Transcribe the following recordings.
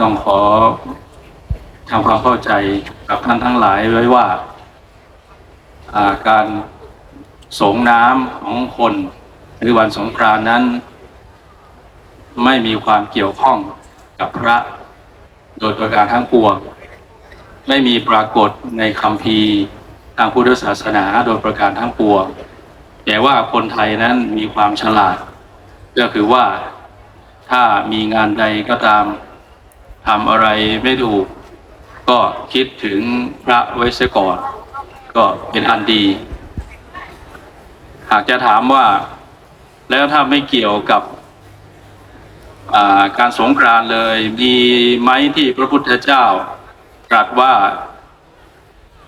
ต้องขอทำความเข้าใจกับท่านทั้งหลายไว้ว่าการสงน้ำของคนหรือวันสงกรานนั้น ไม่มีความเกี่ยวข้องกับพระโดยประการทั้งปวงไม่มีปรากฏในคำพีทางพุทธศาสนาโดยประการทั้งปวงแต่ว่าคนไทยนั้นมีความฉลาด ก็คือว่าถ้ามีงานใดก็ตาม ทำอะไรไม่ถูก ก็คิดถึงพระไว้เสียก่อน ก็เป็นอันดี หากจะถามว่า แล้วถ้าไม่เกี่ยวกับาการสงกรานเลยมีไหมที่พระพุทธเจ้า ตรัสว่า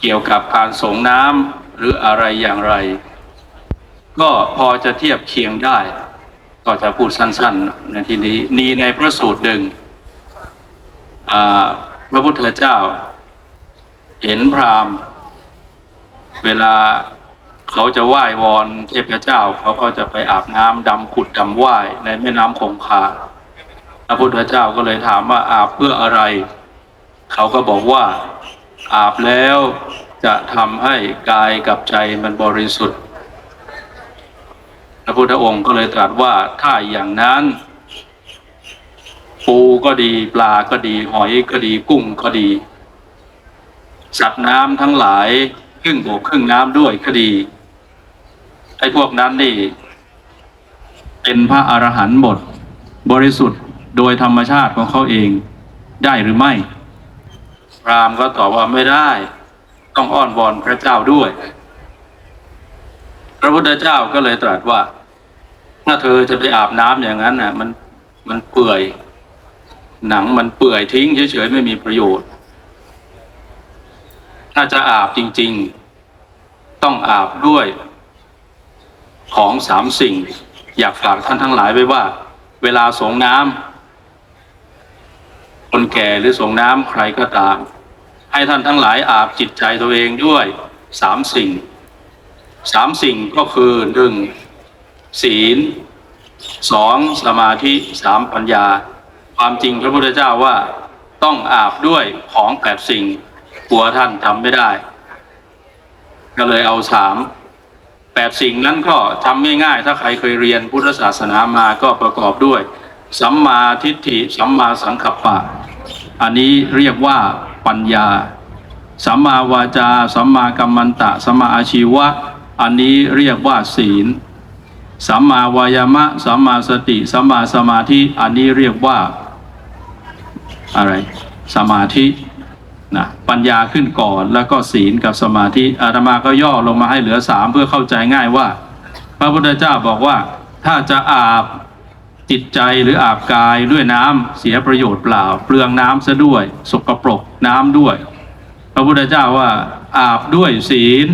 เกี่ยวกับการสงน้ำหรืออะไรอย่างไร ก็พอจะเทียบเคียงได้ ก็จะพูดสั้นๆในที่นี้มีในพระสูตรหนึ่ง พระพุทธเจ้า เห็นพราหมณ์ เวลาเขาจะไหว้วอนเทพเจ้า เขาก็จะไปอาบน้ำดำขุดดำไหว้ในแม่น้ำคงคาพระพุทธเจ้าก็เลยถามว่าอาบเพื่ออะไร เขาก็บอกว่าอาบแล้วจะทำให้กายกับใจมันบริสุทธิ์ พระพุทธองค์ก็เลยตรัสว่าถ้าอย่างนั้น ปูก็ดีปลาก็ดี หอยก็ดีกุ้งก็ดี สัตว์น้ำทั้งหลายครึ่งบกครึ่งน้ำด้วยก็ดีไอ้พวกนั้นนี่ เป็นพระอรหันต์หมด บริสุทธิ์โดยธรรมชาติของเขาเองได้หรือไม่พรามก็ตอบว่าไม่ได้ ต้องอ้อนวอนพระเจ้าด้วย พระพุทธเจ้าก็เลยตรัสว่า ถ้าเธอจะไปอาบน้ำอย่างนั้นน่ะ มันมันเปื่อย หนังมันเปื่อยทิ้งเฉยๆไม่มีประโยชน์ ถ้าจะอาบจริง ๆ ต้องอาบด้วยของสามสิ่ง อยากฝากท่านทั้งหลายไว้ว่า เวลาสงน้ำคนแก่หรือสงน้ำใครก็ตาม ให้ท่านทั้งหลายอาบจิตใจตัวเองด้วยสามสิ่งสามสิ่งก็คือหนึ่งศีลสองสมาธิสามปัญญา ความจริงพระพุทธเจ้าว่าต้องอาบด้วยของแปดสิ่งกลัวท่านทำไม่ได้ ก็เลยเอาสามแปดสิ่งนั้นก็ทำง่ายๆ ถ้าใครเคยเรียนพุทธศาสนามาก็ประกอบด้วย สัมมาทิฏฐิ สัมมาสังกัปปะ อันนี้เรียกว่าปัญญา สัมมาวาจา สัมมากัมมันตะ สัมมาอาชีวะ อันนี้เรียกว่าศีล สัมมาวายามะ สัมมาสติ สัมมาสมาธิ อันนี้เรียกว่า อะไรสมาธินะปัญญาขึ้นก่อนแล้วก็ศีลกับสมาธิอาตมาก็ย่อลงมาให้เหลือสามเพื่อเข้าใจง่ายว่า พระพุทธเจ้าบอกว่าถ้าจะอาบจิตใจหรืออาบกายด้วยน้ำเสียประโยชน์เปล่า เปลืองน้ำซะด้วย สกปรกน้ำด้วย พระพุทธเจ้าว่าอาบด้วยศีล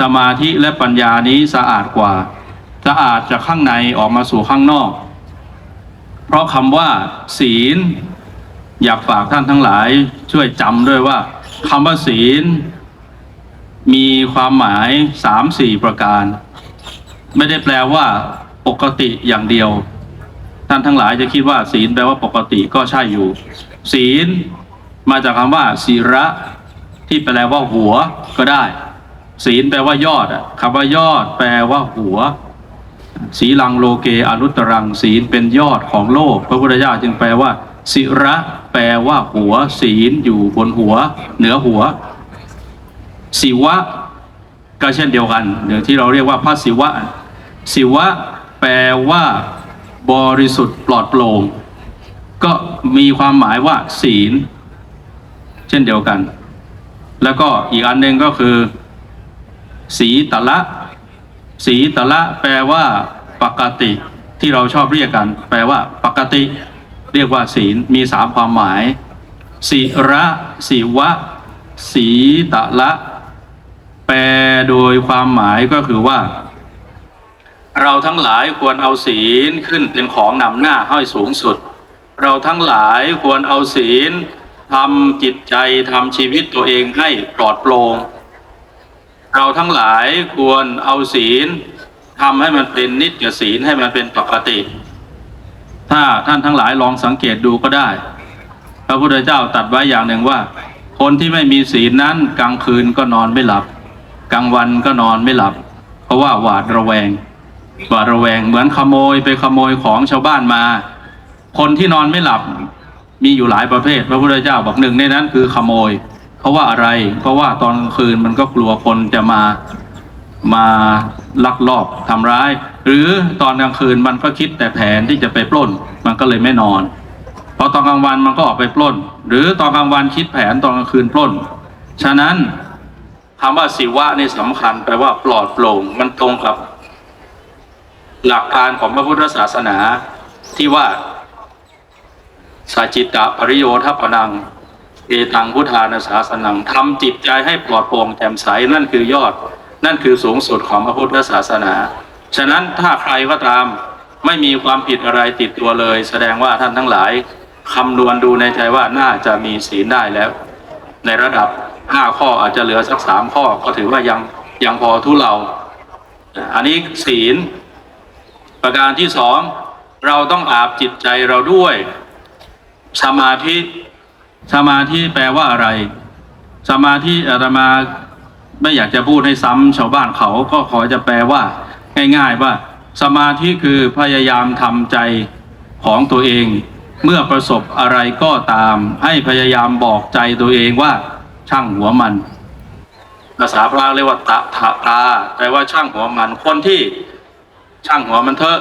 สมาธิและปัญญานี้สะอาดกว่า สะอาดจากข้างในออกมาสู่ข้างนอก เพราะคำว่า ศีล อยากฝากท่านทั้งหลายช่วยจำด้วยว่าคำว่าศีล มีความหมายสามสี่ประการ ไม่ได้แปลว่า ปกติอย่างเดียว ท่านทั้งหลายจะคิดว่า ศีลแปลว่าปกติก็ใช่อยู่ ศีล มาจากคำว่าศีระ ที่แปลว่าหัวก็ได้ ศีลแปลว่ายอดคำว่ายอด แปลว่าหัวสีลังโลเกอนุตตรังศีลเป็นยอดของโลก พระพุทธเจ้าจึงแปลว่า ศิระ แปลว่าหัวศีลอยู่บนหัว เหนือหัวศิวะก็เช่นเดียวกันเดี๋ยวที่เราเรียกว่าพระศิวะศิวะแปลว่า บริสุทธิ์ปลอดโปร่งก็มีความหมายว่า ศีล เช่นเดียวกัน แล้วก็อีกอันหนึ่งก็คือ สีตะละสีตะละแปลว่า ปกติที่เราชอบเรียกกัน แปลว่า ปกติ เรียกว่าศีลมีสามความหมายสีระสีวะสีตะละ แปลโดยความหมายก็คือว่า เราทั้งหลายควรเอาศีลขึ้นเป็นของนำหน้าให้สูงสุด เราทั้งหลายควรเอาศีลทำจิตใจทำชีวิตตัวเองให้ปลอดโปร่งเราทั้งหลายควรเอาศีลทำให้มันเป็นนิจศีลให้มันเป็นปกติ ถ้าท่านทั้งหลายลองสังเกตดูก็ได้ พระพุทธเจ้าตัดไว้อย่างหนึ่งว่า คนที่ไม่มีศีลนั้นกลางคืนก็นอนไม่หลับ กลางวันก็นอนไม่หลับ เพราะว่าหวาดระแวง หวาดระแวงเหมือนขโมยไปขโมยของชาวบ้านมา คนที่นอนไม่หลับมีอยู่หลายประเภท พระพุทธเจ้าบอกหนึ่งในนั้นคือขโมย เพราะว่าอะไร เพราะว่าตอนกลางคืนมันก็กลัวคนจะมามาลักลอบทำร้าย หรือตอนกลางคืนมันก็คิดแต่แผนที่จะไปปล้น มันก็เลยไม่นอนพอตอนกลางวันมันก็ออกไปปล้น หรือตอนกลางวันคิดแผนตอนกลางคืนปล้น ฉะนั้นคำว่าสิวะนี่สำคัญแปลว่าปลอดโปร่งมันตรงกับ หลักการของพระพุทธศาสนาที่ว่าสัจจิตะปริโยทัปนังเอตังพุทธานาสาสนังทำจิตใจให้ปลอดโปร่งแจ่มใสนั่นคือยอด นั่นคือสูงสุดของพระพุทธศาสนา ฉะนั้นถ้าใครก็ตามไม่มีความผิดอะไรติดตัวเลย แสดงว่าท่านทั้งหลายคำนวณดูในใจว่าน่าจะมีศีลได้แล้ว ในระดับห้าข้ออาจจะเหลือสักสามข้อก็ถือว่ายังยังพอทุเราอันนี้ศีล ประการที่สองเราต้องอาบจิตใจเราด้วย สมาธิสมาธิแปลว่าอะไร สมาธิอาตมาไม่อยากจะพูดให้ซ้ำชาวบ้านเขาก็ขอจะแปลว่า ง่ายๆว่าสมาธิคือพยายามทำใจของตัวเอง เมื่อประสบอะไรก็ตาม ให้พยายามบอกใจตัวเองว่าช่างหัวมัน ภาษาพระเรียกว่าตะทะตาแปลว่าช่างหัวมันคนที่ช่างหัวมันเถอะ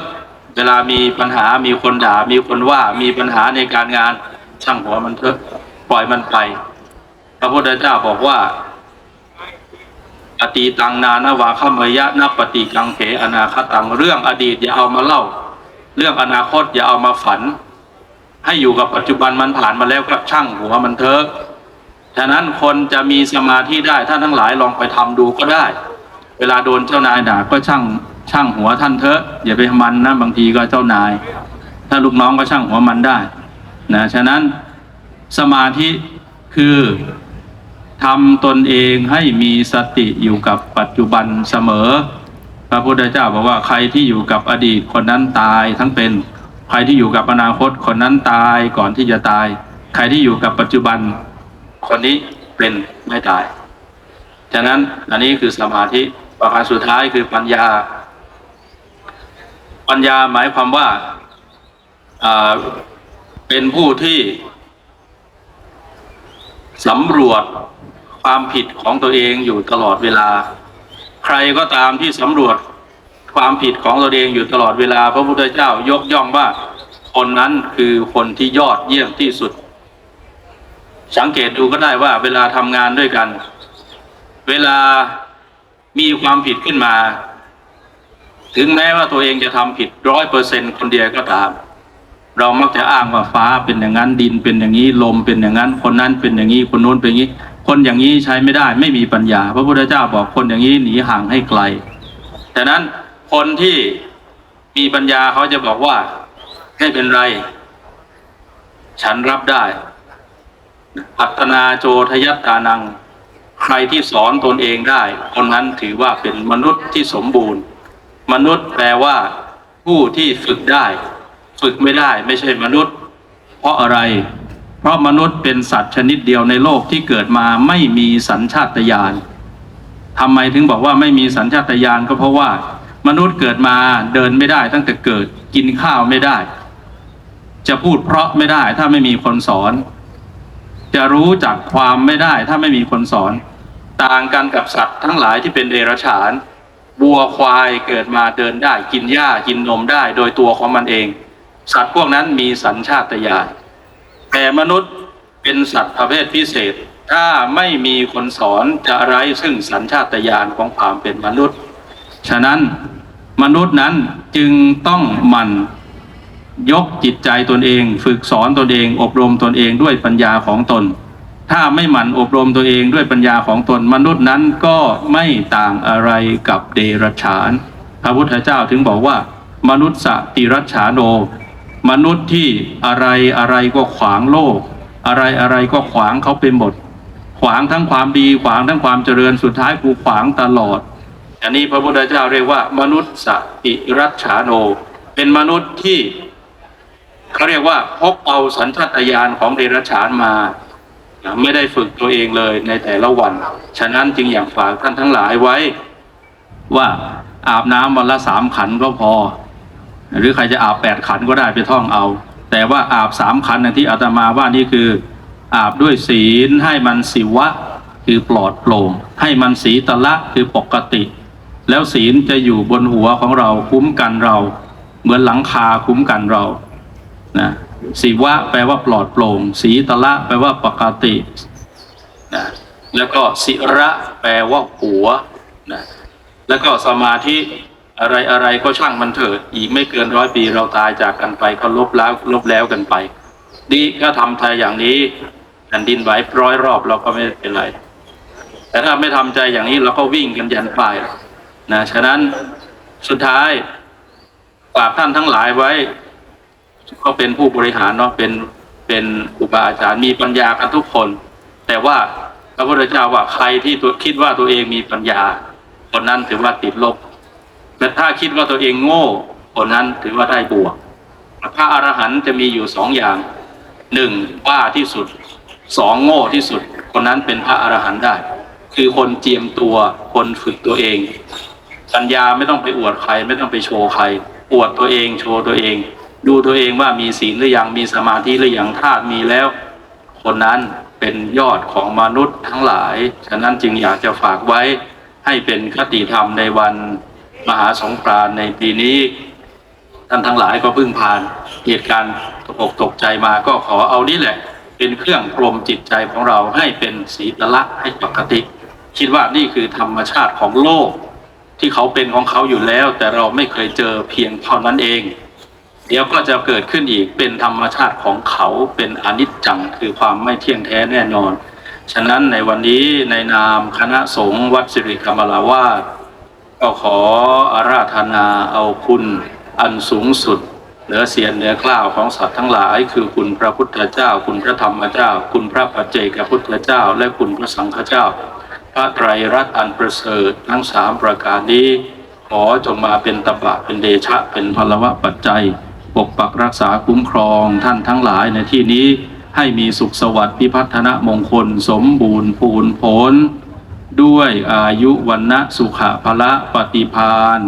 เวลามีปัญหามีคนด่ามีคนว่ามีปัญหาในการงานช่างหัวมันเถอะปล่อยมันไป พระพุทธเจ้าบอกว่า อตีตังนานวาขมยะนับปฏิกังเขอนาคตังเรื่องอดีตอย่าเอามาเล่า เรื่องอนาคตอย่าเอามาฝัน ให้อยู่กับปัจจุบันมันผ่านมาแล้วก็ช่างหัวมันเถอะฉะนั้นคนจะมีสมาธิได้ท่านทั้งหลายลองไปทำดูก็ได้ เวลาโดนเจ้านายด่าก็ช่างช่างหัวท่านเถอะอย่าไปมันนะบางทีก็เจ้านาย ถ้าลูกน้องก็ช่างหัวมันได้นะฉะนั้นสมาธิคือ ทำตนเองให้มีสติอยู่กับปัจจุบันเสมอ พระพุทธเจ้าบอกว่าใครที่อยู่กับอดีตคนนั้นตายทั้งเป็น ใครที่อยู่กับอนาคตคนนั้นตายก่อนที่จะตาย ใครที่อยู่กับปัจจุบัน คนนี้เป็นไม่ตาย ฉะนั้นอันนี้คือสมาธิประการสุดท้ายคือปัญญา ปัญญาหมายความว่าอ่าเป็นผู้ที่สำรวจ ความผิดของตัวเองอยู่ตลอดเวลา ใครก็ตามที่สำรวจความผิดของตัวเองอยู่ตลอดเวลา พระพุทธเจ้ายกย่องว่าคนนั้นคือคนที่ยอดเยี่ยมที่สุด สังเกตดูก็ได้ว่าเวลาทำงานด้วยกัน เวลามีความผิดขึ้นมา ถึงแม้ว่าตัวเองจะทำผิดร้อยเปอร์เซ็นคนเดียวก็ตาม เรามักจะอ้างว่าฟ้าเป็นอย่างนั้นดินเป็นอย่างนี้ลมเป็นอย่างนั้น คนนั้นเป็นอย่างนี้คนโน้นเป็นอย่างนี้ คนอย่างนี้ใช้ไม่ได้ไม่มีปัญญา พระพุทธเจ้าบอกคนอย่างนี้หนีห่างให้ไกลแต่นั้นคนที่มีปัญญาเขาจะบอกว่าไม่เป็นไร ฉันรับได้อัตนาโจทยัตตานัง ใครที่สอนตนเองได้ คนนั้นถือว่าเป็นมนุษย์ที่สมบูรณ์ มนุษย์แปลว่า ผู้ที่ฝึกได้ ฝึกไม่ได้ไม่ใช่มนุษย์ เพราะอะไร เพราะมนุษย์เป็นสัตว์ชนิดเดียวในโลกที่เกิดมาไม่มีสัญชาตญาณทำไมถึงบอกว่าไม่มีสัญชาตญาณก็เพราะว่า มนุษย์เกิดมาเดินไม่ได้ตั้งแต่เกิดกินข้าวไม่ได้ จะพูดเพราะไม่ได้ถ้าไม่มีคนสอน จะรู้จักความไม่ได้ถ้าไม่มีคนสอน ต่างกันกับสัตว์ทั้งหลายที่เป็นเดรัจฉานวัวควายเกิดมาเดินได้กินหญ้ากินนมได้ โดยตัวของมันเอง สัตว์พวกนั้นมีสัญชาตญาณ แต่มนุษย์เป็นสัตว์ประเภทพิเศษ ถ้าไม่มีคนสอนจะไร้ซึ่งสัญชาตญาณของความเป็นมนุษย์ ฉะนั้นมนุษย์นั้นจึงต้องหมั่นยกจิตใจตนเอง ฝึกสอนตนเอง อบรมตนเองด้วยปัญญาของตน ถ้าไม่หมั่นอบรมตัวเองด้วยปัญญาของตน มนุษย์นั้นก็ไม่ต่างอะไรกับเดรัจฉาน พระพุทธเจ้าถึงบอกว่ามนุษย์สติรัจฉาโน มนุษย์ที่อะไรอะไรก็ขวางโลก อะไรอะไรก็ขวางเขาเป็นหมด ขวางทั้งความดีขวางทั้งความเจริญสุดท้ายกูขวางตลอด อันนี้พระพุทธเจ้าเรียกว่า มนุษย์สติรัจฉาโน เป็นมนุษย์ที่เขาเรียกว่าพกเอาสัญชาตญาณของเดรัจฉานมา ไม่ได้ฝึกตัวเองเลยในแต่ละวัน ฉะนั้นจึงอยากฝากท่านทั้งหลายไว้ ว่าอาบน้ำวันละสามขันก็พอ หรือใครจะอาบแปดขันก็ได้ไปท่องเอา แต่ว่าอาบสามขันนที่อาตมาว่านี่คือ อาบด้วยศีลให้มันสิวะ คือปลอดโปร่งให้มันสีตะละคือปกติ แล้วศีลจะอยู่บนหัวของเราคุ้มกันเรา เหมือนหลังคาคุ้มกันเรานะสีวะแปลว่าปลอดโปร่ง สีตะละแปลว่าปกตินะแล้วก็สิระแปลว่าหัวนะแล้วก็สมาธิ อะไรอะไรก็ช่างมันเถิด อีกไม่เกินร้อยปีเราตายจากกันไปก็ลบแล้วลบแล้วกันไป ดีก็ทำใจอย่างนี้แผ่นดินไหวร้อยรอบเราก็ไม่เป็นไร แต่ถ้าไม่ทำใจอย่างนี้เราก็วิ่งกันยันปลายนะฉะนั้นสุดท้ายฝากท่านทั้งหลายไว้ ก็เป็นผู้บริหารเนาะเป็นเป็นครูบาอาจารย์มีปัญญากันทุกคน แต่ว่าพระพุทธเจ้าว่าใครที่ตัวคิดว่าตัวเองมีปัญญาคนนั้นถือว่าติดลบ แต่ถ้าคิดว่าตัวเองโง่คนนั้นถือว่าได้บวกพระอรหันต์จะมีอยู่สองอย่างหนึ่งบ้าที่สุดสองโง่ที่สุด คนนั้นเป็นพระอรหันต์ได้ คือคนเจียมตัวคนฝึกตัวเองปัญญาไม่ต้องไปอวดใคร ไม่ต้องไปโชว์ใคร อวดตัวเองโชว์ตัวเอง ดูตัวเองว่ามีศีลหรือยังมีสมาธิหรือยังถ้ามีแล้ว คนนั้นเป็นยอดของมนุษย์ทั้งหลาย ฉะนั้นจึงอยากจะฝากไว้ให้เป็นคติธรรมในวัน มหาสงกรานในปีนี้ท่านทั้งหลายก็เพิ่งผ่านเหตุการณ์ตกอกตกใจมาก็ขอเอานี่แหละ เป็นเครื่องกลมจิตใจของเราให้เป็นสีตละให้ปกติ คิดว่านี่คือธรรมชาติของโลก ที่เขาเป็นของเขาอยู่แล้ว แต่เราไม่เคยเจอเพียงเท่านั้นเอง เดี๋ยวก็จะเกิดขึ้นอีกเป็นธรรมชาติของเขาเป็นอนิจจังคือความไม่เที่ยงแท้แน่นอน ฉะนั้นในวันนี้ในนามคณะสงฆ์วัดสิริกรรมลาวาส ก็ขออาราธนาเอาคุณอันสูงสุด เหนือเสียนเหนือกล้าวของสัตว์ทั้งหลาย คือคุณพระพุทธเจ้า คุณพระธรรมเจ้า คุณพระปัจเจกพุทธเจ้า และคุณพระสังฆเจ้า พระไตรรัตน์อันประเสริฐทั้งสามประการนี้ขอจงมาเป็นตบะเป็นเดชะเป็นพลวะปัจจัย ปกปักรักษาคุ้มครองท่านทั้งหลายในที่นี้ให้มีสุขสวัสดิ์พิพัฒนมงคล สมบูรณ์พูนผล ด้วยอายุวันนะสุขะพละปฏิพาน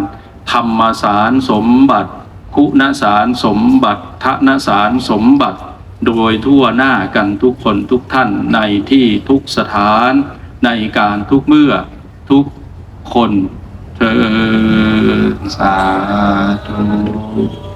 ธรรมสารสมบัติคุณสารสมบัติทนสารสมบัติ โดยทั่วหน้ากันทุกคนทุกท่านในที่ทุกสถานในการทุกเมื่อทุกคนเธอสาธุ